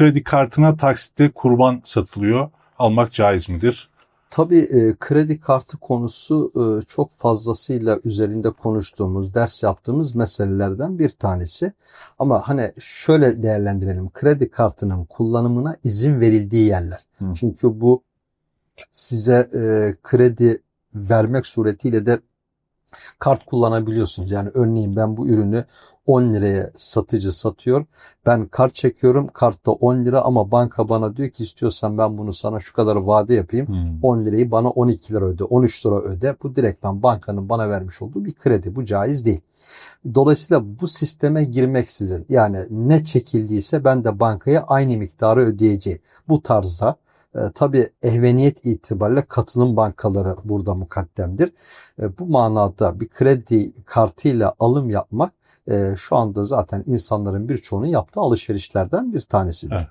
kredi kartına taksitte kurban satılıyor. Almak caiz midir? Tabii e, kredi kartı konusu e, çok fazlasıyla üzerinde konuştuğumuz, ders yaptığımız meselelerden bir tanesi. Ama hani şöyle değerlendirelim. Kredi kartının kullanımına izin verildiği yerler. Hı. Çünkü bu size e, kredi vermek suretiyle de kart kullanabiliyorsunuz. Yani örneğin ben bu ürünü 10 liraya satıcı satıyor. Ben kart çekiyorum. Kartta 10 lira ama banka bana diyor ki istiyorsan ben bunu sana şu kadar vade yapayım. 10 lirayı bana 12 lira öde, 13 lira öde. Bu direktmen bankanın bana vermiş olduğu bir kredi. Bu caiz değil. Dolayısıyla bu sisteme girmeksizin yani ne çekildiyse ben de bankaya aynı miktarı ödeyeceğim. Bu tarzda e, tabii ehveniyet itibariyle katılım bankaları burada mukaddemdir. E, bu manada bir kredi kartıyla alım yapmak e, şu anda zaten insanların birçoğunun yaptığı alışverişlerden bir tanesidir. Evet.